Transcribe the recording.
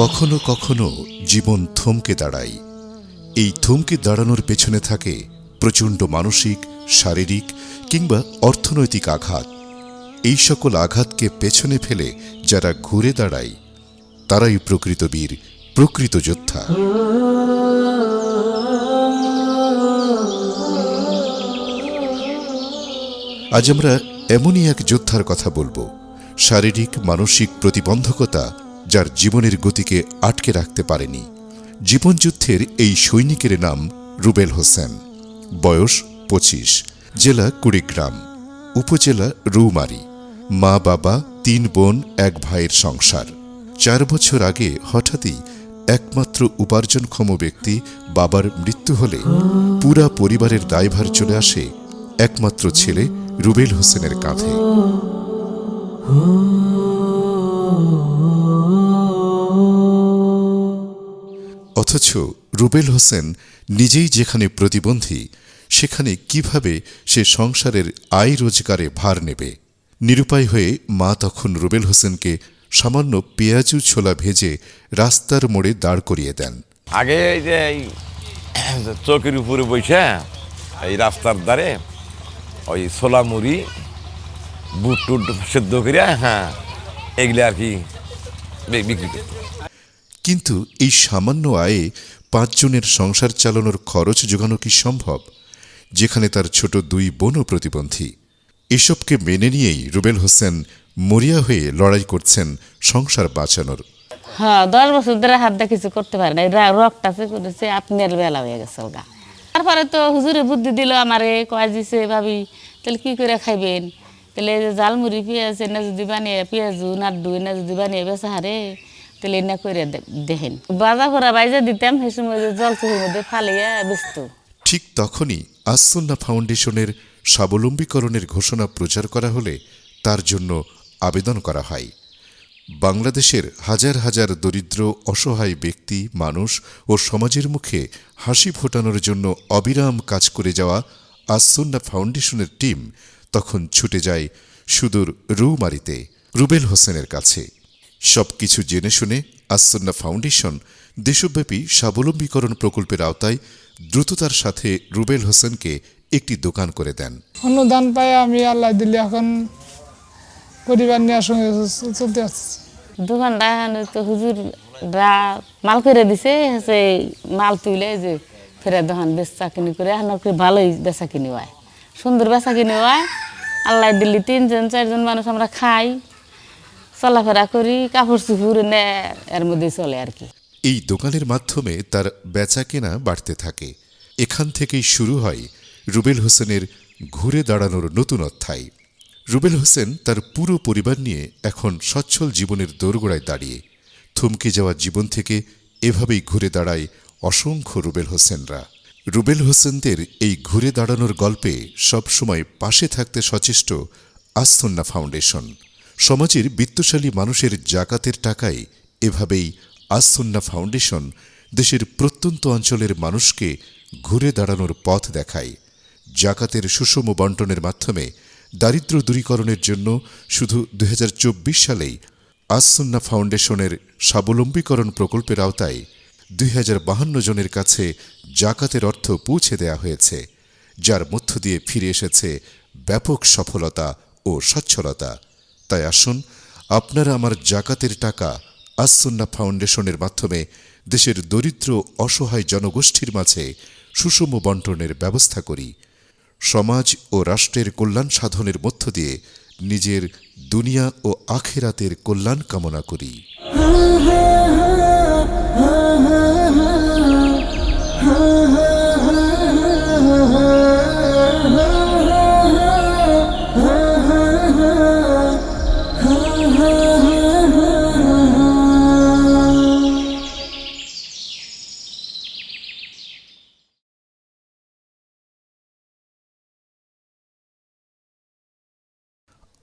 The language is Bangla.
কখনো কখনো জীবন থমকে দাঁড়ায়। এই থমকে দাঁড়ানোর পেছনে থাকে প্রচণ্ড মানসিক, শারীরিক কিংবা অর্থনৈতিক আঘাত। এই সকল আঘাতকে পেছনে ফেলে যারা ঘুরে দাঁড়ায়, তারাই প্রকৃত বীর, প্রকৃত যোদ্ধা। আজ আমরা এমনই এক যোদ্ধার কথা বলব। শারীরিক, মানসিক প্রতিবন্ধকতা যার জীবনের গতিকে আটকে রাখতে পারেনি। জীবনযুদ্ধের এই সৈনিকের নাম রুবেল হোসেন। বয়স পঁচিশ, জেলা কুড়িগ্রাম, উপজেলা রৌমারী। মা বাবা, তিন বোন, এক ভাইয়ের সংসার। চার বছর আগে হঠাৎই একমাত্র উপার্জনক্ষম ব্যক্তি বাবার মৃত্যু হলে পুরা পরিবারের দায়ভার চলে আসে একমাত্র ছেলে রুবেল হোসেনের কাঁধে। অথচ রুবেল হোসেন নিজেই যেখানে প্রতিবন্ধী, সেখানে কীভাবে সে সংসারের আয় রোজগারে ভার নেবে? নিরুপায় হয়ে মা তখন রুবেল হোসেনকে সামান্য পেঁয়াজু ছোলা ভেজে রাস্তার মোড়ে দাঁড় করিয়ে দেন। আগে চৌকির উপরে বসে, এই রাস্তার দ্বারে ওই ছোলা মুড়ি, বুট টুট সেদ্ধ করিয়া হ্যাঁ এগুলি আর কি বিক্রি কিন্তু এই সামান্য আয়ে পাঁচজনের সংসার চালানোর খরচ যোগানো কি সম্ভব? যেখানে তার ছোট দুই বোনও প্রতিবন্ধী। এসবকে মেনে নিয়েই রুবেল হোসেন মরিয়া হয়ে লড়াই করছেন সংসার বাঁচানোর। হ্যাঁ দশ বছর ধরে হাত দিয়ে কিছু করতে পারে না রক্ত আছে করেছে আপনার বেলা হয়ে গেছে গা তারপরে তো হুজুরে বুদ্ধি দিল আমারে, কয় দিছে ভাবি, তাহলে কি করে খাইবেন? তাহলে জালমুড়ি পেঁয়াজ, এনে যদি বানিয়ে, পেঁয়াজু, নাড্ডু এনে যদি বানিয়ে বেচা হারে তাহলে এনে করে দেখেন। বাজা ভরা বাইজা দিতাম সময় মধ্যে ফালিয়ে বেচত। ঠিক তখনই আসন্না ফাউন্ডেশনের স্বাবলম্বীকরণের ঘোষণা প্রচার করা হলে তার জন্য আবেদন করা হয়। বাংলাদেশের হাজার হাজার দরিদ্র, অসহায় ব্যক্তি, মানুষ ও সমাজের মুখে হাসি ফোটানোর জন্য অবিরাম কাজ করে যাওয়া আসন্না ফাউন্ডেশনের টিম তখন ছুটে যায় সুদূর রুমারিতে, রুবেল হোসেনের কাছে। সবকিছু জেনে শুনে আসন্না ফাউন্ডেশন দেশব্যাপী স্বাবলম্বীকরণ প্রকল্পের আওতায় দ্রুততার সাথে রুবেল হোসেনকে একটি দোকান করে দেন। অনুদান পাই আমি আল্লাহ দিলে এখন পরিবার নিয়ে সঙ্গে চলতে আসছি দোকানটা এখানে তো হুজুররা মাল করে দিছে সে মাল তুলে যে ফেরে দোকান বেচা কিনি করে এখন কি ভালোই বেচা কিনি হয়। সুন্দর বেচা কিনি হয় আল্লাহ দিল্লি তিনজন চারজন মানুষ আমরা খাই। চলাফেরা করি কাপড় চুপুর এনে এর মধ্যে চলে আর কি। এই দোকানের মাধ্যমে তার বেচা কেনা বাড়তে থাকে। এখান থেকেই শুরু হয় রুবেল হোসেনের ঘুরে দাঁড়ানোর নতুন অধ্যায়। রুবেল হোসেন তার পুরো পরিবার নিয়ে এখন সচ্ছল জীবনের দোরগোড়ায় দাঁড়িয়ে। থমকে যাওয়া জীবন থেকে এভাবেই ঘুরে দাঁড়ায় অসংখ্য রুবেল হোসেনরা। রুবেল হোসেনদের এই ঘুরে দাঁড়ানোর গল্পে সবসময় পাশে থাকতে সচেষ্ট আস্তন্না ফাউন্ডেশন। সমাজের বিত্তশালী মানুষের জাকাতের টাকায় এভাবেই আসন্না ফাউন্ডেশন দেশের প্রত্যন্ত অঞ্চলের মানুষকে ঘুরে দাঁড়ানোর পথ দেখায়। জাকাতের সুষম বন্টনের মাধ্যমে দারিদ্র দূরীকরণের জন্য শুধু দুই হাজার চব্বিশ সালেই আসন্না ফাউন্ডেশনের স্বাবলম্বীকরণ প্রকল্পের আওতায় দুই জনের কাছে জাকাতের অর্থ পৌঁছে দেয়া হয়েছে, যার মধ্য দিয়ে ফিরে এসেছে ব্যাপক সফলতা ও সচ্ছলতা। তাই আসুন, আপনারা আমার জাকাতের টাকা আসন্না ফাউন্ডেশনের মাধ্যমে দেশের দরিদ্র, অসহায় জনগোষ্ঠীর মাঝে সুষম বন্টনের ব্যবস্থা করি। সমাজ ও রাষ্ট্রের কল্যাণ সাধনের মধ্য দিয়ে নিজের দুনিয়া ও আখেরাতের কল্যাণ কামনা করি।